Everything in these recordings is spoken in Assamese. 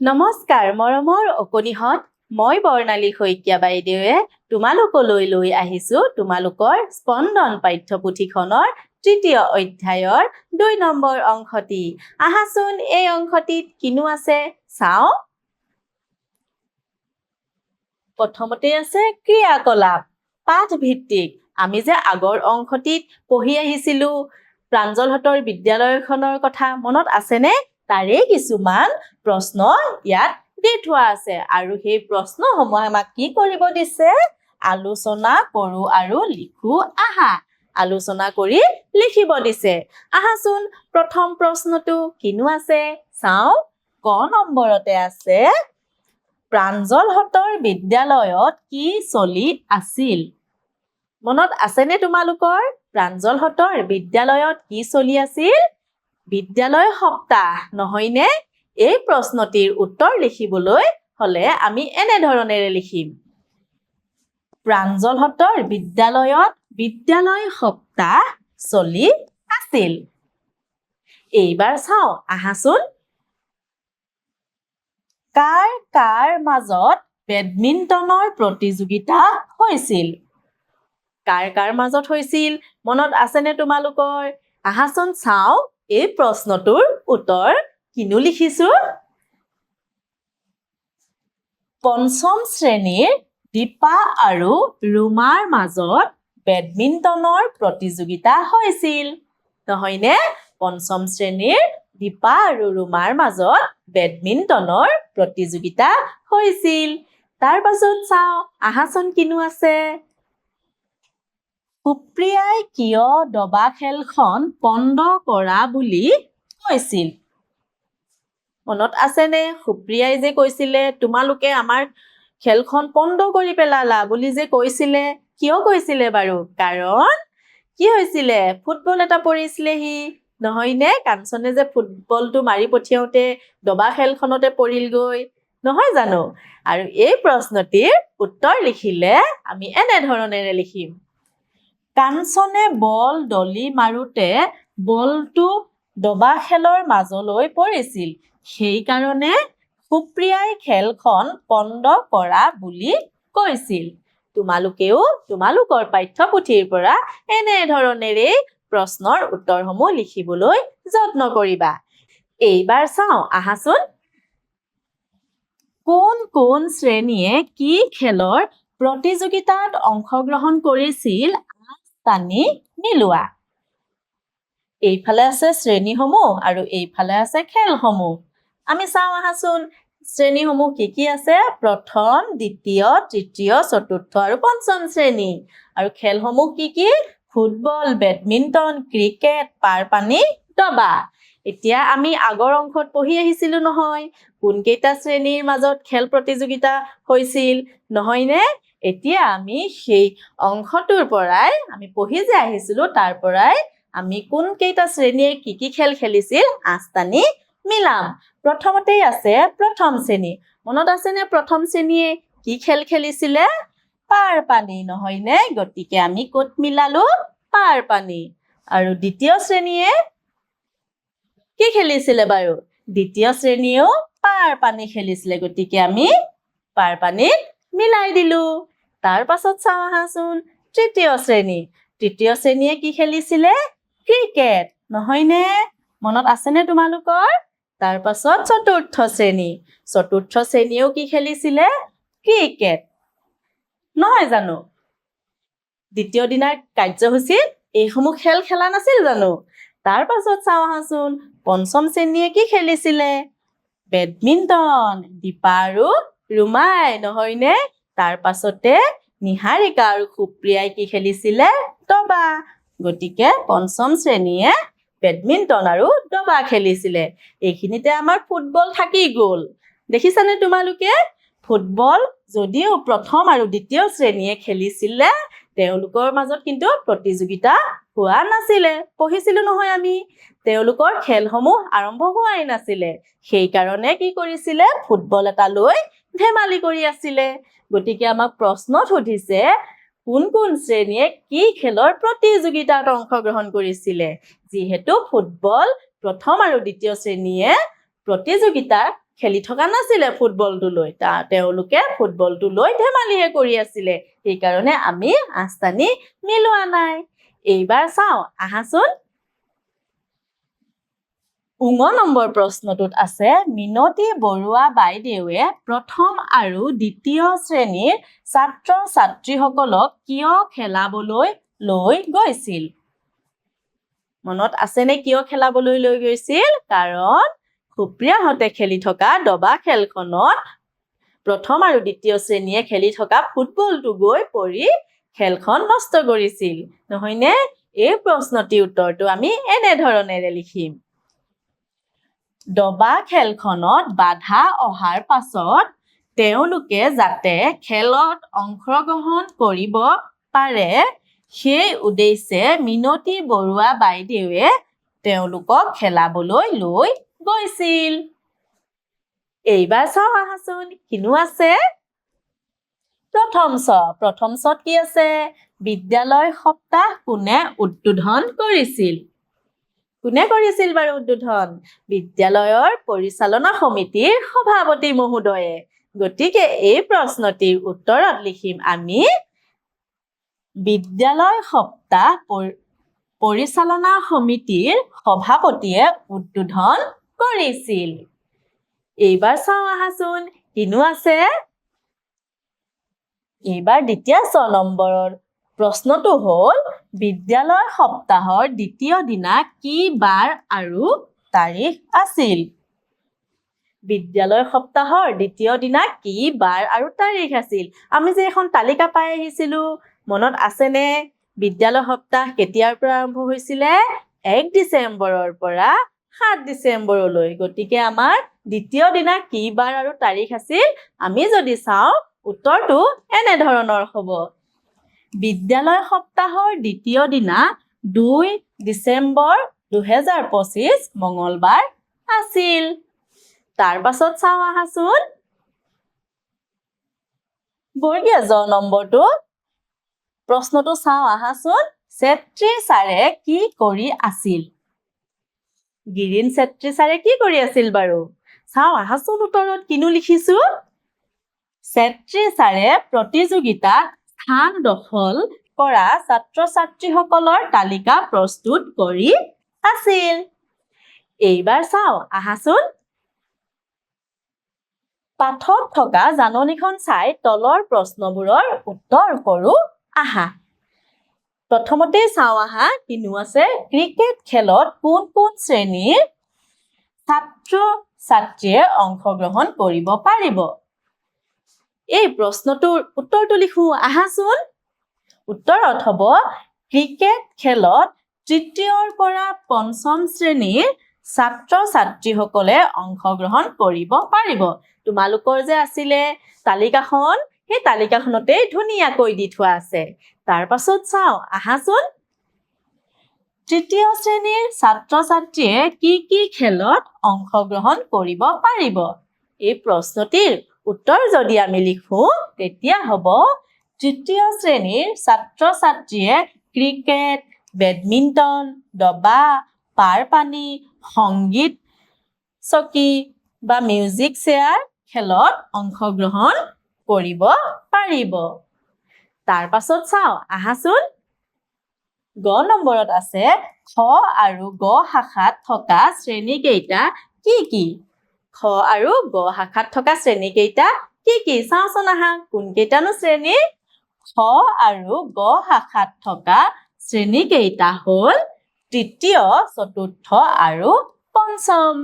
নমস্কাৰ মৰমৰ অকণিহঁত মই বৰ্ণালী শইকীয়া বাইদেৱে তোমালোকলৈ লৈ আহিছো তোমালোকৰ স্পন্দন পাঠ্যপুথিখনৰ তৃতীয় অধ্যায়ৰ দুই নম্বৰ অংশটি। আহাচোন এই অংশটিত কিনো আছে? চাওঁ। প্ৰথমতে আছে ক্ৰিয়াকলাপ পাঠ ভিত্তিক আমি যে আগৰ অংশটিত পঢ়ি আহিছিলো প্ৰাঞ্জলহঁতৰ বিদ্যালয়খনৰ কথা মনত আছেনে? তাৰে কিছুমান প্ৰশ্ন ইয়াত দি থোৱা আছে। আৰু সেই প্ৰশ্নসমূহ আমাক কি কৰিব দিছে? আলোচনা কৰোঁ আৰু লিখো আহা। আলোচনা কৰি লিখিব দিছে। আহাচোন প্ৰথম প্ৰশ্নটো কিনো আছে? চাওঁ ক নম্বৰতে আছে প্ৰাঞ্জলহঁতৰ বিদ্যালয়ত কি চলি আছিল? মনত আছেনে তোমালোকৰ? প্ৰাঞ্জলহঁতৰ বিদ্যালয়ত কি চলি আছিল? বিদ্যালয় সপ্তাহ নহয়নে? এই প্ৰশ্নটিৰ উত্তৰ লিখিবলৈ হলে আমি এনেধৰণেৰে লিখিম। প্ৰাঞ্জলহঁতৰ বিদ্যালয়ত বিদ্যালয় সপ্তাহ চলি আছিল। এইবাৰ চাওঁ আহাচোন। কাৰ কাৰ মাজত বেডমিণ্টনৰ প্ৰতিযোগিতা হৈছিল? কাৰ কাৰ মাজত হৈছিল? মনত আছেনে তোমালোকৰ? আহাচোন চাওঁ। এই প্ৰশ্নটোৰ উত্তৰ কিনো লিখিছো? পঞ্চম শ্ৰেণীৰ দীপা আৰু ৰুমাৰ মাজত বেডমিণ্টনৰ প্ৰতিযোগিতা হৈছিল। নহয়নে? পঞ্চম শ্ৰেণীৰ দীপা আৰু ৰুমাৰ মাজত বেডমিণ্টনৰ প্ৰতিযোগিতা হৈছিল। তাৰ পাছত চাওঁ আহাচোন কিনো আছে? সুপ্ৰিয়াই কিয় দবা খেলখন বন্ধ কৰা বুলি কৈছিল? মনত আছেনে? সুপ্ৰিয়াই যে কৈছিলে তোমালোকে আমাৰ খেলখন বন্ধ কৰি পেলালা বুলি যে কৈছিলে কিয় কৈছিলে বাৰু? কাৰণ কি হৈছিলে? ফুটবল এটা পৰিছিলেহি নহয়নে কাঞ্চনে যে ফুটবলটো মাৰি পঠিয়াওঁতে দবা খেলখনতে পৰিলগৈ নহয় জানো? আৰু এই প্ৰশ্নটিৰ উত্তৰ লিখিলে আমি এনেধৰণেৰে লিখিম। কাঞ্চনে বল দলি মাৰোতে বলটো দবা খেলৰ মাজলৈ পৰিছিল। সেইকাৰণে সুপ্ৰিয়াই খেলখন বন্ধ কৰা বুলি কৈছিল। তোমালোকেও তোমালোকৰ পাঠ্যপুথিৰ পৰা এনেধৰণেৰে প্ৰশ্নৰ উত্তৰসমূহ লিখিবলৈ যত্ন কৰিবা। এইবাৰ চাওঁ আহাচোন। কোন কোন শ্ৰেণীয়ে কি খেলৰ প্ৰতিযোগিতাত অংশগ্ৰহণ কৰিছিল টানি মিলোৱা এইফালে আছে শ্ৰেণীসমূহ আৰু এইফালে আছে খেলসমূহ। আমি চাওঁ আহাচোন শ্ৰেণীসমূহ কি কি আছে? প্ৰথম দ্বিতীয় তৃতীয় চতুৰ্থ আৰু পঞ্চম শ্ৰেণী। আৰু খেলসমূহ কি কি? ফুটবল বেডমিণ্টন ক্ৰিকেট পাৰ পানী দবা। এতিয়া আমি আগৰ অংশত পঢ়ি আহিছিলো নহয়। কোনকেইটা শ্ৰেণীৰ মাজত খেল প্ৰতিযোগিতা হৈছিল? নহয়নে? এতিয়া আমি সেই অংশটোৰ পৰাই আমি পঢ়ি যে আহিছিলো, তাৰ পৰাই আমি কোনকেইটা শ্ৰেণীয়ে কি কি খেল খেলিছিল আঁচটানি মিলাম। প্ৰথমতেই আছে প্ৰথম শ্ৰেণী। মনত আছেনে প্ৰথম শ্ৰেণীয়ে কি খেল খেলিছিলে? পাৰ পানী নহয়নে গতিকে আমি ক'ত মিলালো? পাৰ পানী। আৰু দ্বিতীয় শ্ৰেণীয়ে কি খেলিছিলে বাৰু? দ্বিতীয় শ্ৰেণীয়েও পাৰ পানী খেলিছিলে। গতিকে আমি পাৰ পানীত মিলাই দিলো। তাৰ পাছত চাওঁ আহাচোন তৃতীয় শ্ৰেণী। তৃতীয় শ্ৰেণীয়ে কি খেলিছিলে? ক্ৰিকেট নহয়নে? মনত আছেনে তোমালোকৰ? তাৰ পাছত চতুৰ্থ শ্ৰেণী। চতুৰ্থ শ্ৰেণীয়েও কি খেলিছিলে? ক্ৰিকেট। নহয় জানো? দ্বিতীয় দিনাৰ কাৰ্যসূচীত এইসমূহ খেল খেলা নাছিল জানো? তাৰ পাছত চাওঁ আহাচোন পঞ্চম শ্ৰেণীয়ে কি খেলিছিলে? বেডমিণ্টন দীপা আৰু ৰুমাই নহয়নে? তাৰ পাছতে নিহাৰিকা আৰু সুপ্ৰিয়াই কি খেলিছিলে? দবা। গতিকে পঞ্চম শ্ৰেণীয়ে বেডমিণ্টন আৰু দবা খেলিছিলে। এইখিনিতে আমাৰ ফুটবল থাকি গ'ল। দেখিছানে তোমালোকে? ফুটবল যদিও প্ৰথম আৰু দ্বিতীয় শ্ৰেণীয়ে খেলিছিলে তেওঁলোকৰ মাজত কিন্তু প্ৰতিযোগিতা হোৱা নাছিলে। পঢ়িছিলো নহয় আমি। তেওঁলোকৰ খেলসমূহ আৰম্ভ হোৱাই নাছিলে। সেইকাৰণে কি কৰিছিলে? ফুটবল এটা লৈ ধেমালি কৰি আছিলে। গতিকে আমাক প্ৰশ্নত সুধিছে, কোন কোন শ্ৰেণীয়ে কি খেলৰ প্ৰতিযোগিতাত অংশগ্ৰহণ কৰিছিলে? যিহেতু ফুটবল প্ৰথম আৰু দ্বিতীয় শ্ৰেণীয়ে প্ৰতিযোগিতাৰ খেলি থকা নাছিলে ফুটবলটো লৈ তা, তেওঁলোকে ফুটবলটো লৈ ধেমালিহে কৰি আছিলে। সেইকাৰণে আমি আঁচটানি মিলোৱা নাই। এইবাৰ চাওঁ, আহাচোন উঙ নম্বৰ প্ৰশ্নটোত আছে মিনতী বৰুৱা বাইদেৱে প্ৰথম আৰু দ্বিতীয় শ্ৰেণীৰ ছাত্ৰ ছাত্ৰীসকলক কিয় খেলাবলৈ লৈ গৈছিল? মনত আছেনে কিয় খেলাবলৈ লৈ গৈছিল? কাৰণ সুপ্ৰিয়াহঁতে খেলি থকা দবা খেলখনত প্ৰথম আৰু দ্বিতীয় শ্ৰেণীয়ে খেলি থকা ফুটবলটো গৈ পৰি খেলখন নষ্ট কৰিছিল। নহয়নে? এই প্ৰশ্নটিৰ উত্তৰটো আমি এনেধৰণেৰে লিখিম। দবা খেলখনত বাধা অহাৰ পাছত তেওঁলোকে যাতে খেলত অংশগ্ৰহণ কৰিব পাৰে সেই উদ্দেশ্যে মিনতী বৰুৱা বাইদেৱে তেওঁলোকক খেলাবলৈ লৈ গৈছিল। এইবাৰ চাওঁ আহাচোন কিনো আছে? প্ৰথম চ প্ৰথম চত কি আছে? বিদ্যালয় সপ্তাহ কোনে উদ্বোধন কৰিছিল? কোনে কৰিছিল বাৰু উদ্বোধন? বিদ্যালয়ৰ পৰিচালনা সমিতিৰ সভাপতি মহোদয়ে। গতিকে এই প্ৰশ্নটিৰ উত্তৰত লিখিম আমি বিদ্যালয় সপ্তাহ পৰি- পৰিচালনা সমিতিৰ সভাপতিয়ে উদ্বোধন কৰিছিল। এইবাৰ চাওঁ আহাচোন কিনো আছে? এইবাৰ দ্বিতীয় ছ নম্বৰৰ প্ৰশ্নটো হ'ল বিদ্যালয় সপ্তাহৰ দ্বিতীয় দিনা কি বাৰ আৰু তাৰিখ আছিল? বিদ্যালয় সপ্তাহৰ দ্বিতীয় দিনা কি বাৰ আৰু তাৰিখ আছিল? আমি যে এখন তালিকা পাই আহিছিলো মনত আছেনে? বিদ্যালয় সপ্তাহ কেতিয়াৰ পৰা আৰম্ভ হৈছিলে? এক ডিচেম্বৰৰ পৰা সাত ডিচেম্বৰলৈ। গতিকে আমাৰ দ্বিতীয় দিনা কি বাৰ আৰু তাৰিখ আছিল আমি যদি চাওঁ উত্তৰটো এনেধৰণৰ হ'ব। বিদ্যালয় সপ্তাহৰ দ্বিতীয় দিনা দুই ডিচেম্বৰ দুহেজাৰ পঁচিছ মঙলবাৰ আছিল। তাৰ পাছত চাওঁ আহাচোন। বৰ্গীয়া জ নম্বৰটো। প্ৰশ্নটো চাওঁ আহাচোন। ছেত্ৰী ছাৰে কি কৰি আছিল? গিৰিণ ছেত্ৰী ছাৰে কি কৰি আছিল বাৰু? চাওঁ আহাচোন উত্তৰত কিনো লিখিছো। ছেত্ৰী ছাৰে প্ৰতিযোগিতাত স্থান দখল কৰা ছাত্ৰ ছাত্ৰীসকলৰ তালিকা প্ৰস্তুত কৰি আছিল। এইবাৰ চাওঁ আহাচোন। পাঠত থকা জাননীখন চাই তলৰ প্ৰশ্নবোৰৰ উত্তৰ কৰো আহা। প্ৰথমতে চাওঁ আহা কিনো আছে ক্ৰিকেট খেলত কোন কোন শ্ৰেণীৰ ছাত্ৰ ছাত্ৰীয়ে অংশগ্ৰহণ কৰিব পাৰিব? এই প্ৰশ্নটোৰ উত্তৰটো লিখো। আহাচোন উত্তৰত হ'ব ক্ৰিকেট খেলত তৃতীয়ৰ পৰা পঞ্চম শ্ৰেণীৰ ছাত্ৰ ছাত্ৰীসকলে অংশগ্ৰহণ কৰিব পাৰিব। তোমালোকৰ যে আছিলে তালিকাখন সেই তালিকাখনতেই ধুনীয়াকৈ দি থোৱা আছে। তাৰ পাছত চাওঁ আহাচোন তৃতীয় শ্ৰেণীৰ ছাত্ৰ ছাত্ৰীয়ে কি কি খেলত অংশগ্ৰহণ কৰিব পাৰিব? এই প্ৰশ্নটিৰ উত্তৰ যদি আমি লিখো তেতিয়া হ'ব তৃতীয় শ্ৰেণীৰ ছাত্ৰ ছাত্ৰীয়ে ক্ৰিকেট বেডমিণ্টন দবা পাৰ পানী সংগীত চকী বা মিউজিক চেয়াৰ খেলত অংশগ্ৰহণ কৰিব পাৰিব। তাৰ পাছত চাওঁ আহাচোন। গ নম্বৰত আছে খ আৰু গ শাখাত থকা শ্ৰেণীকেইটা কি কি? খ আৰু গ শাখাত থকা শ্ৰেণীকেইটা কি কি? চাওঁচোন আহা কোনকেইটানো শ্ৰেণী? খ আৰু গ শাখাত থকা শ্ৰেণীকেইটা হ'ল তৃতীয় চতুৰ্থ আৰু পঞ্চম।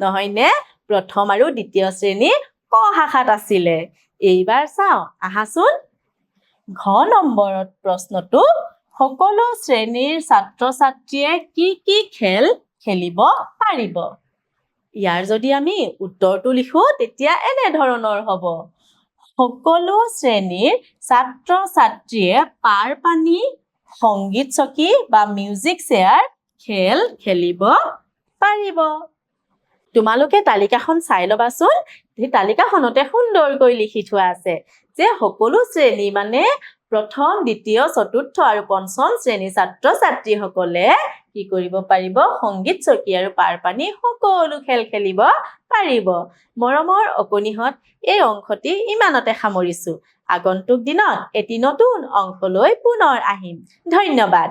নহয়নে? প্ৰথম আৰু দ্বিতীয় শ্ৰেণী ক শাখাত আছিলে। এইবাৰ চাওঁ আহাচোন। ঘ নম্বৰত প্ৰশ্নটো সকলো শ্ৰেণীৰ ছাত্ৰ ছাত্ৰীয়ে কি কি খেল খেলিব পাৰিব? ইয়াৰ যদি আমি উত্তৰটো লিখো তেতিয়া এনেধৰণৰ হ'ব। সকলো শ্ৰেণীৰ ছাত্ৰ ছাত্ৰীয়ে পাৰ পানী সংগীত চকী বা মিউজিক চেয়াৰ খেল খেলিব পাৰিব। তোমালোকে তালিকাখন চাই ল'বাচোন। সেই তালিকাখনতে সুন্দৰকৈ লিখি থোৱা আছে যে সকলো শ্ৰেণী মানে প্ৰথম দ্বিতীয়, চতুৰ্থ আৰু পঞ্চম শ্ৰেণীৰ ছাত্ৰ ছাত্ৰীসকলে কি কৰিব পাৰিব? সংগীত, চকী আৰু পাৰ পানী সকলো খেল খেলিব পাৰিব। মৰমৰ অকণিহঁত এই অংশটি ইমানতে সামৰিছোঁ। আগন্তুক দিনত এটি নতুন অংশলৈ পুনৰ আহিম। ধন্যবাদ।